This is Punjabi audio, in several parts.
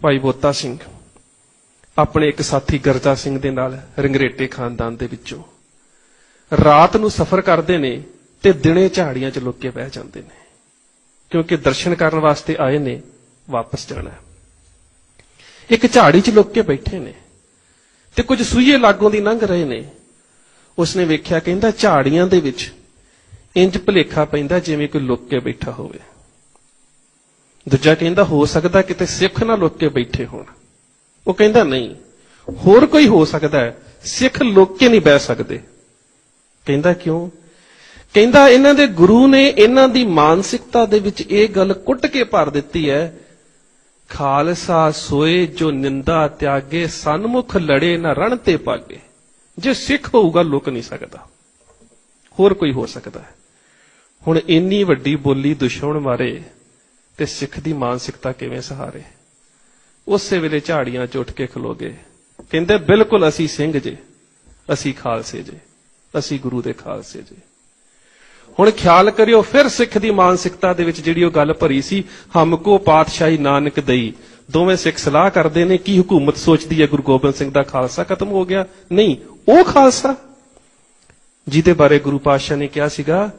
ਭਾਈ ਬੋਤਾ ਸਿੰਘ, ਆਪਣੇ ਇੱਕ ਸਾਥੀ ਗਰਜਾ ਸਿੰਘ ਦੇ ਨਾਲ ਰੰਗਰੇਟੇ ਖਾਨਦਾਨ ਦੇ ਵਿੱਚੋਂ। ਰਾਤ ਨੂੰ ਸਫ਼ਰ ਕਰਦੇ ਨੇ ਤੇ ਦਿਨੇ ਝਾੜੀਆਂ 'ਚ ਲੁੱਕ ਕੇ ਬਹਿ ਜਾਂਦੇ ਨੇ, ਕਿਉਂਕਿ ਦਰਸ਼ਨ ਕਰਨ ਵਾਸਤੇ ਆਏ ਨੇ, ਵਾਪਸ ਜਾਣਾ ਇੱਕ ਝਾੜੀ 'ਚ ਲੁੱਕ ਕੇ ਬੈਠੇ ਨੇ ਤੇ ਕੁਝ ਸੂਈਏ ਲਾਗੋਂ ਦੀ ਲੰਘ ਰਹੇ ਨੇ। ਉਸਨੇ ਵੇਖਿਆ ਕਹਿੰਦਾ ਝਾੜੀਆਂ ਦੇ ਵਿੱਚ ਇੰਜ ਭਲੇਖਾ ਪੈਂਦਾ ਜਿਵੇਂ ਕੋਈ ਲੁੱਕ ਕੇ ਬੈਠਾ ਹੋਵੇ। ਦੂਜਾ ਕਹਿੰਦਾ, ਹੋ ਸਕਦਾ ਕਿਤੇ ਸਿੱਖ ਨਾ ਲੁੱਕ ਕੇ ਬੈਠੇ ਹੋਣ। ਉਹ ਕਹਿੰਦਾ, ਨਹੀਂ। ਹੋਰ ਕੋਈ ਹੋ ਸਕਦਾ ਹੈ? ਸਿੱਖ ਲੁੱਕ ਕੇ ਨਹੀਂ ਬਹਿ ਸਕਦੇ। ਕਹਿੰਦਾ ਕਿਉਂ? ਕਹਿੰਦਾ, ਇਹਨਾਂ ਦੇ ਗੁਰੂ ਨੇ ਇਹਨਾਂ ਦੀ ਮਾਨਸਿਕਤਾ ਦੇ ਵਿੱਚ ਇਹ ਗੱਲ ਕੁੱਟ ਕੇ ਭਰ ਦਿੱਤੀ ਹੈ। ਖਾਲਸਾ ਸੋਏ ਜੋ ਨਿੰਦਾ ਤਿਆਗੇ, ਸਨਮੁਖ ਲੜੇ ਨਾ ਰਣ ਤੇ ਪਾਗੇ ਜੇ ਸਿੱਖ ਹੋਊਗਾ, ਲੁਕ ਨਹੀਂ ਸਕਦਾ। ਹੋਰ ਕੋਈ ਹੋ ਸਕਦਾ ਹੈ? ਹੁਣ ਇੰਨੀ ਵੱਡੀ ਬੋਲੀ ਦੁਸ਼ਮਣ ਮਾਰੇ ਤੇ ਸਿੱਖ ਦੀ ਮਾਨਸਿਕਤਾ ਕਿਵੇਂ ਸਹਾਰੇ? ਉਸੇ ਵੇਲੇ ਝਾੜੀਆਂ 'ਚ ਉੱਠ ਕੇ ਖਲੋਗੇ ਕਹਿੰਦੇ, ਬਿਲਕੁਲ ਅਸੀਂ ਸਿੰਘ ਜੇ, ਅਸੀਂ ਖਾਲਸੇ ਜੇ, ਅਸੀਂ ਗੁਰੂ ਦੇ ਖਾਲਸੇ ਜੇ। ਹੁਣ ਖਿਆਲ ਕਰਿਓ, ਫਿਰ ਸਿੱਖ ਦੀ ਮਾਨਸਿਕਤਾ ਦੇ ਵਿੱਚ ਜਿਹੜੀ ਉਹ ਗੱਲ ਭਰੀ ਸੀ, ਹਮਕੋ ਪਾਤਸ਼ਾਹੀ ਨਾਨਕ ਦਈ। ਦੋਵੇਂ ਸਿੱਖ ਸਲਾਹ ਕਰਦੇ ਨੇ, ਕੀ ਹਕੂਮਤ ਸੋਚਦੀ ਹੈ ਗੁਰੂ ਗੋਬਿੰਦ ਸਿੰਘ ਦਾ ਖਾਲਸਾ ਖਤਮ ਹੋ ਗਿਆ? ਨਹੀਂ, ਉਹ ਖਾਲਸਾ। ਜਿਹਦੇ ਬਾਰੇ ਗੁਰੂ ਪਾਤਸ਼ਾਹ ਨੇ ਕਿਹਾ ਸੀਗਾ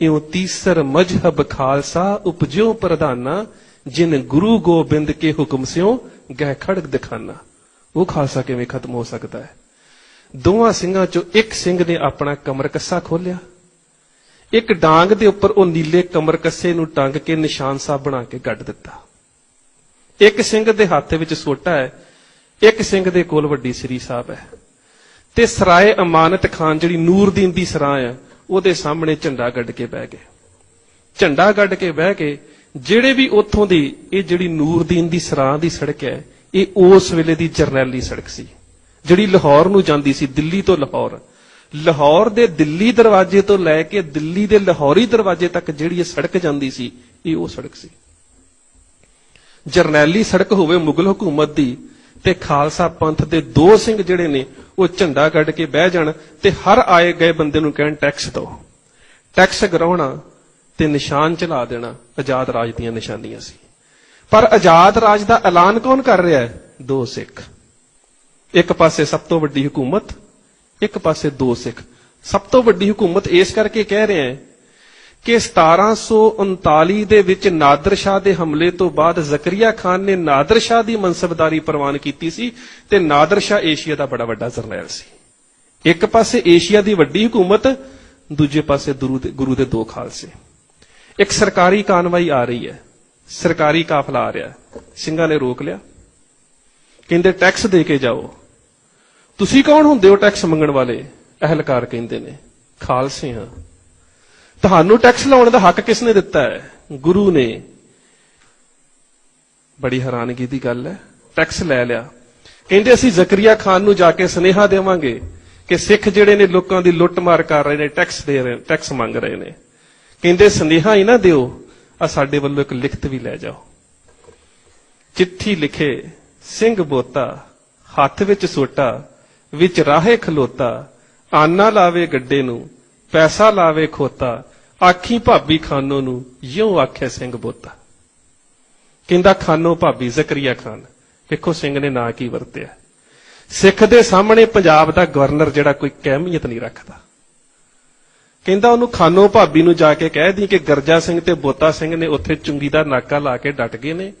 ਇਉ ਤੀਸਰ ਮਜਹਬ ਖਾਲਸਾ ਉਪਜਿਓ ਪ੍ਰਧਾਨਾ, ਜਿਨ ਗੁਰੂ ਗੋਬਿੰਦ ਕੇ ਹੁਕਮ ਸਿਓ ਗਹਿ ਖੜਕ ਦਿਖਾਨਾ। ਉਹ ਖਾਲਸਾ ਕਿਵੇਂ ਖਤਮ ਹੋ ਸਕਦਾ ਹੈ? ਦੋਵਾਂ ਸਿੰਘਾਂ ਚੋਂ ਇੱਕ ਸਿੰਘ ਨੇ ਆਪਣਾ ਕਮਰ ਕੱਸਾ ਖੋਲਿਆ ਇੱਕ ਡਾਂਗ ਦੇ ਉੱਪਰ ਉਹ ਨੀਲੇ ਕਮਰ ਕੱਸੇ ਨੂੰ ਟੰਗ ਕੇ ਨਿਸ਼ਾਨ ਸਾਹਿਬ ਬਣਾ ਕੇ ਗੱਡ ਦਿੱਤਾ। ਇੱਕ ਸਿੰਘ ਦੇ ਹੱਥ ਵਿੱਚ ਸੋਟਾ ਹੈ, ਇੱਕ ਸਿੰਘ ਦੇ ਕੋਲ ਵੱਡੀ ਸ੍ਰੀ ਸਾਹਿਬ ਹੈ। ਤੇ ਸਰਾਏ ਅਮਾਨਤ ਖਾਨ ਜਿਹੜੀ ਨੂਰਦੀਨ ਦੀ ਸਰਾਂ ਹੈ ਉਹਦੇ ਸਾਹਮਣੇ ਝੰਡਾ ਗੱਡ ਕੇ ਬਹਿ ਗਏ। ਝੰਡਾ ਗੱਡ ਕੇ ਬਹਿ ਕੇ ਜਿਹੜੇ ਵੀ ਉੱਥੋਂ ਦੀ, ਇਹ ਜਿਹੜੀ ਨੂਰਦੀਨ ਦੀ ਸਰਾਂ ਦੀ ਸੜਕ ਹੈ, ਇਹ ਉਸ ਵੇਲੇ ਦੀ ਜਰਨੈਲੀ ਸੜਕ ਸੀ। ਜਿਹੜੀ ਲਾਹੌਰ ਨੂੰ ਜਾਂਦੀ ਸੀ, ਦਿੱਲੀ ਤੋਂ ਲਾਹੌਰ। ਲਾਹੌਰ ਦੇ ਦਿੱਲੀ ਦਰਵਾਜ਼ੇ ਤੋਂ ਲੈ ਕੇ ਦਿੱਲੀ ਦੇ ਲਾਹੌਰੀ ਦਰਵਾਜ਼ੇ ਤੱਕ ਜਿਹੜੀ ਇਹ ਸੜਕ ਜਾਂਦੀ ਸੀ, ਇਹ ਉਹ ਸੜਕ ਸੀ। ਜਰਨੈਲੀ ਸੜਕ ਹੋਵੇ ਮੁਗਲ ਹਕੂਮਤ ਦੀ ਤੇ ਖਾਲਸਾ ਪੰਥ ਦੇ ਦੋ ਸਿੰਘ ਜਿਹੜੇ ਨੇ, ਉਹ ਝੰਡਾ ਕੱਢ ਕੇ ਬਹਿ ਜਾਣ ਤੇ ਹਰ ਆਏ ਗਏ ਬੰਦੇ ਨੂੰ ਕਹਿਣ, ਟੈਕਸ ਦਿਓ। ਟੈਕਸ ਗਰਾਉਣਾ ਤੇ ਨਿਸ਼ਾਨ ਚਲਾ ਦੇਣਾ, ਆਜ਼ਾਦ ਰਾਜ ਦੀਆਂ ਨਿਸ਼ਾਨੀਆਂ ਸੀ। ਪਰ ਆਜ਼ਾਦ ਰਾਜ ਦਾ ਐਲਾਨ ਕੌਣ ਕਰ ਰਿਹਾ ਹੈ? ਦੋ ਸਿੱਖ। ਇੱਕ ਪਾਸੇ ਸਭ ਤੋਂ ਵੱਡੀ ਹਕੂਮਤ, ਇੱਕ ਪਾਸੇ ਦੋ ਸਿੱਖ। ਸਭ ਤੋਂ ਵੱਡੀ ਹਕੂਮਤ ਇਸ ਕਰਕੇ ਕਹਿ ਰਿਹਾ ਹੈ ਕਿ 1739 ਦੇ ਵਿੱਚ ਨਾਦਰ ਸ਼ਾਹ ਦੇ ਹਮਲੇ ਤੋਂ ਬਾਅਦ ਜ਼ਕਰੀਆ ਖਾਨ ਨੇ ਨਾਦਰ ਸ਼ਾਹ ਦੀ ਮਨਸਬਦਾਰੀ ਪ੍ਰਵਾਨ ਕੀਤੀ ਸੀ ਤੇ ਨਾਦਰ ਸ਼ਾਹ ਏਸ਼ੀਆ ਦਾ ਬੜਾ ਵੱਡਾ ਜਰਨੈਲ ਸੀ। ਇੱਕ ਪਾਸੇ ਏਸ਼ੀਆ ਦੀ ਵੱਡੀ ਹਕੂਮਤ, ਦੂਜੇ ਪਾਸੇ ਗੁਰੂ ਦੇ ਦੋ ਖਾਲਸੇ। ਇੱਕ ਸਰਕਾਰੀ ਕਾਨਵਾਈ ਆ ਰਹੀ ਹੈ। ਸਰਕਾਰੀ ਕਾਫਲਾ ਆ ਰਿਹਾ। ਸਿੰਘਾਂ ਨੇ ਰੋਕ ਲਿਆ। ਕਹਿੰਦੇ ਟੈਕਸ ਦੇ ਕੇ ਜਾਓ। ਤੁਸੀਂ ਕੌਣ ਹੁੰਦੇ ਹੋ ਟੈਕਸ ਮੰਗਣ ਵਾਲੇ? ਅਹਲਕਾਰ ਕਹਿੰਦੇ ਨੇ। ਖਾਲਸੇ ਹਾਂ। ਤੁਹਾਨੂੰ ਟੈਕਸ ਲਾਉਣ ਦਾ ਹੱਕ ਕਿਸ ਨੇ ਦਿੱਤਾ ਹੈ? ਗੁਰੂ ਨੇ। ਬੜੀ ਹੈਰਾਨਗੀ ਦੀ ਗੱਲ ਹੈ। ਟੈਕਸ ਲੈ ਲਿਆ। ਕਹਿੰਦੇ ਅਸੀਂ ਜ਼ਕਰੀਆ ਖਾਨ ਨੂੰ ਜਾ ਕੇ ਸੁਨੇਹਾ ਦੇਵਾਂਗੇ ਕਿ ਸਿੱਖ ਜਿਹੜੇ ਨੇ ਲੋਕਾਂ ਦੀ ਲੁੱਟਮਾਰ ਕਰ ਰਹੇ ਨੇ ਟੈਕਸ ਦੇ ਰਹੇ ਟੈਕਸ ਮੰਗ ਰਹੇ ਨੇ। ਕਹਿੰਦੇ ਸੁਨੇਹਾ ਹੀ ਨਾ ਦਿਓ ਆ ਸਾਡੇ ਵੱਲੋਂ ਇੱਕ ਲਿਖਤ ਵੀ ਲੈ ਜਾਓ। ਚਿੱਠੀ ਲਿਖੇ, ਸਿੰਘ ਬੋਤਾ, ਹੱਥ ਵਿੱਚ ਸੋਟਾ, ਵਿੱਚ ਰਾਹੇ ਖਲੋਤਾ, ਆਨਾ ਲਾਵੇ ਗੱਡੇ ਨੂੰ, ਪੈਸਾ ਲਾਵੇ ਖੋਤਾ ਆਖੀ ਭਾਬੀ ਖਾਨੋ ਨੂੰ ਯੋ ਆਖਿਆ ਸਿੰਘ ਬੋਤਾ? ਕਹਿੰਦਾ, ਖਾਨੋ ਭਾਬੀ ਜ਼ਕਰੀਆ ਖਾਨ, ਵੇਖੋ ਸਿੰਘ ਨੇ ਨਾਂ ਕੀ ਵਰਤਿਆ। ਸਿੱਖ ਦੇ ਸਾਹਮਣੇ ਪੰਜਾਬ ਦਾ ਗਵਰਨਰ ਜਿਹੜਾ ਕੋਈ ਕਹਿਮੀਅਤ ਨਹੀਂ ਰੱਖਦਾ। ਕਹਿੰਦਾ ਉਹਨੂੰ ਖਾਨੋ ਭਾਬੀ ਨੂੰ ਜਾ ਕੇ ਕਹਿ ਦੀ ਕਿ ਗਰਜਾ ਸਿੰਘ ਤੇ ਬੋਤਾ ਸਿੰਘ ਨੇ ਉੱਥੇ ਚੁੰਗੀ ਦਾ ਨਾਕਾ ਲਾ ਕੇ ਡਟ ਗਏ ਨੇ।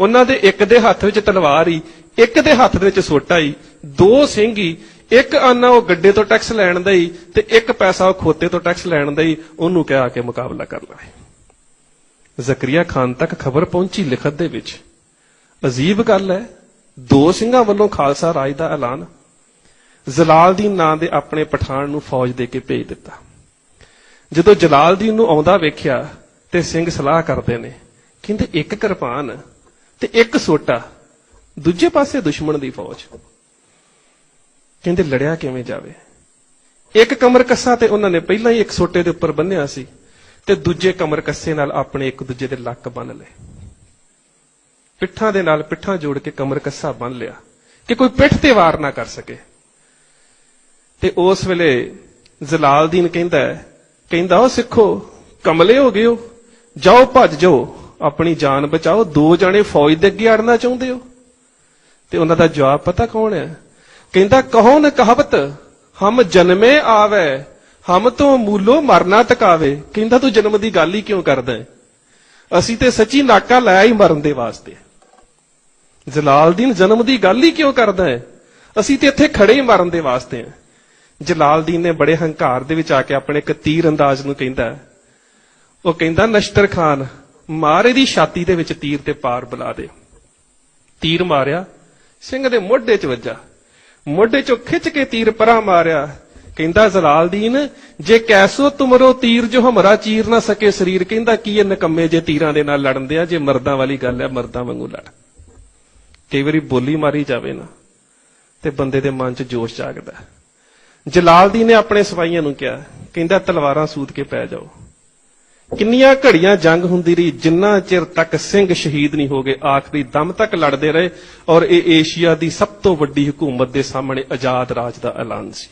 ਉਹਨਾਂ ਦੇ ਇੱਕ ਦੇ ਹੱਥ ਵਿੱਚ ਤਲਵਾਰ ਹੀ ਇੱਕ ਦੇ ਹੱਥ ਦੇ ਵਿੱਚ ਸੋਟਾ ਹੀ ਦੋ ਸਿੰਘ ਹੀ ਇੱਕ ਆਨਾ ਉਹ ਗੱਡੇ ਤੋਂ ਟੈਕਸ ਲੈਣ ਦਾ ਹੀ ਤੇ ਇੱਕ ਪੈਸਾ ਉਹ ਖੋਤੇ ਤੋਂ ਟੈਕਸ ਲੈਣ ਦਾ ਹੀ ਉਹਨੂੰ ਕਹਿ ਆ ਕੇ ਮੁਕਾਬਲਾ ਕਰ ਲਵੇ। ਜ਼ਕਰੀਆ ਖਾਨ ਤੱਕ ਖਬਰ ਪਹੁੰਚੀ ਲਿਖਤ ਦੇ ਵਿੱਚ। ਅਜੀਬ ਗੱਲ ਹੈ, ਦੋ ਸਿੰਘਾਂ ਵੱਲੋਂ ਖਾਲਸਾ ਰਾਜ ਦਾ ਐਲਾਨ। ਜਲਾਲਦੀਨ ਨਾਂ ਦੇ ਆਪਣੇ ਪਠਾਨ ਨੂੰ ਫੌਜ ਦੇ ਕੇ ਭੇਜ ਦਿੱਤਾ। ਜਦੋਂ ਜਲਾਲਦੀਨ ਨੂੰ ਆਉਂਦਾ ਵੇਖਿਆ ਤੇ ਸਿੰਘ ਸਲਾਹ ਕਰਦੇ ਨੇ, ਕਹਿੰਦੇ ਇੱਕ ਕਿਰਪਾਨ ਤੇ ਇੱਕ ਸੋਟਾ, ਦੂਜੇ ਪਾਸੇ ਦੁਸ਼ਮਣ ਦੀ ਫੌਜ। ਕਹਿੰਦੇ ਲੜਿਆ ਕਿਵੇਂ ਜਾਵੇ? ਇੱਕ ਕਮਰ ਕੱਸਾ ਤੇ ਉਹਨਾਂ ਨੇ ਪਹਿਲਾਂ ਹੀ ਇੱਕ ਸੋਟੇ ਦੇ ਉੱਪਰ ਬੰਨਿਆ ਸੀ ਤੇ ਦੂਜੇ ਕਮਰ ਕੱਸੇ ਨਾਲ ਆਪਣੇ ਇੱਕ ਦੂਜੇ ਦੇ ਲੱਕ ਬੰਨ ਲਏ। ਪਿੱਠਾਂ ਦੇ ਨਾਲ ਪਿੱਠਾਂ ਜੋੜ ਕੇ ਕਮਰ ਕੱਸਾ ਬੰਨ ਲਿਆ ਕਿ ਕੋਈ ਪਿੱਠ ਤੇ ਵਾਰ ਨਾ ਕਰ ਸਕੇ। ਤੇ ਉਸ ਵੇਲੇ ਜ਼ਲਾਲਦੀਨ ਕਹਿੰਦਾ ਕਹਿੰਦਾ ਉਹ ਸਿੱਖੋ, ਕਮਲੇ ਹੋ ਗਏ ਹੋ। ਜਾਓ, ਭੱਜ ਜਾਓ। ਆਪਣੀ ਜਾਨ ਬਚਾਓ। ਦੋ ਜਣੇ ਫੌਜ ਦੇ ਅੱਗੇ ਅੜਨਾ ਚਾਹੁੰਦੇ ਹੋ? ਤੇ ਉਹਨਾਂ ਦਾ ਜਵਾਬ, ਪਤਾ ਕੌਣ ਹੈ? ਕਹਿੰਦਾ, ਕਹੋ ਨ ਕਹਾਵਤ, ਹਮ ਜਨਮੇ ਆਵੇ, ਹਮ ਤੋਂ ਮੂਲੋ ਮਰਨਾ ਟਕਾਵੇ। ਕਹਿੰਦਾ, ਤੂੰ ਜਨਮ ਦੀ ਗੱਲ ਹੀ ਕਿਉਂ ਕਰਦਾ ਹੈ? ਅਸੀਂ ਤੇ ਸੱਚੀ ਨਾਕਾ ਲਾਇਆ ਹੀ ਮਰਨ ਦੇ ਵਾਸਤੇ। ਜਲਾਲਦੀਨ ਜਨਮ ਦੀ ਗੱਲ ਹੀ ਕਿਉਂ ਕਰਦਾ ਹੈ? ਅਸੀਂ ਤੇ ਇੱਥੇ ਖੜੇ ਹੀ ਮਰਨ ਦੇ ਵਾਸਤੇ ਹਾਂ। ਜਲਾਲਦੀਨ ਨੇ ਬੜੇ ਹੰਕਾਰ ਦੇ ਵਿੱਚ ਆ ਕੇ ਆਪਣੇ ਇੱਕ ਤੀਰ ਅੰਦਾਜ਼ ਨੂੰ ਕਹਿੰਦਾ, ਉਹ ਕਹਿੰਦਾ ਨਸ਼ਤਰ ਖਾਨ, ਮਾਰੇ ਦੀ ਛਾਤੀ ਦੇ ਵਿੱਚ ਤੀਰ ਤੇ ਪਾਰ ਬੁਲਾ ਦੇ। ਤੀਰ ਮਾਰਿਆ, ਸਿੰਘ ਦੇ ਮੋਢੇ 'ਚ ਵੱਜਾ। ਮੋਢੇ 'ਚੋਂ ਖਿੱਚ ਕੇ ਤੀਰ ਪਰਾਂ ਮਾਰਿਆ। ਕਹਿੰਦਾ, ਜ਼ਲਾਲਦੀਨ, ਜੇ ਕੈਸੋ ਤੁਮਰੋ ਤੀਰ ਜੋ ਹਮਰਾ ਚੀਰ ਨਾ ਸਕੇ ਸਰੀਰ। ਕਹਿੰਦਾ, ਕੀ ਇਹ ਨਕੰਮੇ ਜੇ ਤੀਰਾਂ ਦੇ ਨਾਲ ਲੜਨਦੇ ਆ? ਜੇ ਮਰਦਾਂ ਵਾਲੀ ਗੱਲ ਹੈ ਮਰਦਾਂ ਵਾਂਗੂ ਲੜ। ਕਈ ਵਾਰੀ ਬੋਲੀ ਮਾਰੀ ਜਾਵੇ ਨਾ, ਤੇ ਬੰਦੇ ਦੇ ਮਨ 'ਚ ਜੋਸ਼ ਜਾਗਦਾ। ਜਲਾਲਦੀਨ ਨੇ ਆਪਣੇ ਸਿਪਾਹੀਆਂ ਨੂੰ ਕਿਹਾ, ਕਹਿੰਦਾ, ਤਲਵਾਰਾਂ ਸੂਤ ਕੇ ਪੈ ਜਾਓ। ਕਿੰਨੀਆਂ ਘੜੀਆਂ ਜੰਗ ਹੁੰਦੀ ਰਹੀ, ਜਿੰਨਾ ਚਿਰ ਤੱਕ ਸਿੰਘ ਸ਼ਹੀਦ ਨਹੀਂ ਹੋ ਗਏ, ਆਖਰੀ ਦਮ ਤੱਕ ਲੜਦੇ ਰਹੇ ਔਰ ਇਹ ਏਸ਼ੀਆ ਦੀ ਸਭ ਤੋਂ ਵੱਡੀ ਹਕੂਮਤ ਦੇ ਸਾਹਮਣੇ ਆਜ਼ਾਦ ਰਾਜ ਦਾ ਐਲਾਨ ਸੀ।